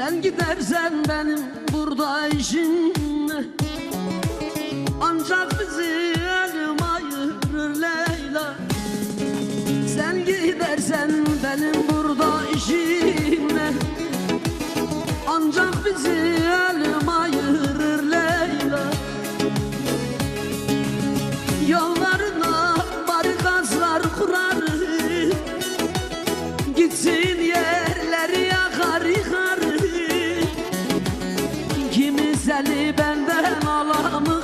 Sen gidersen benim burada işim? Ancak bizi ölüm ayırır Leyla Sen gidersen benim burada işim Güzeli benden alamı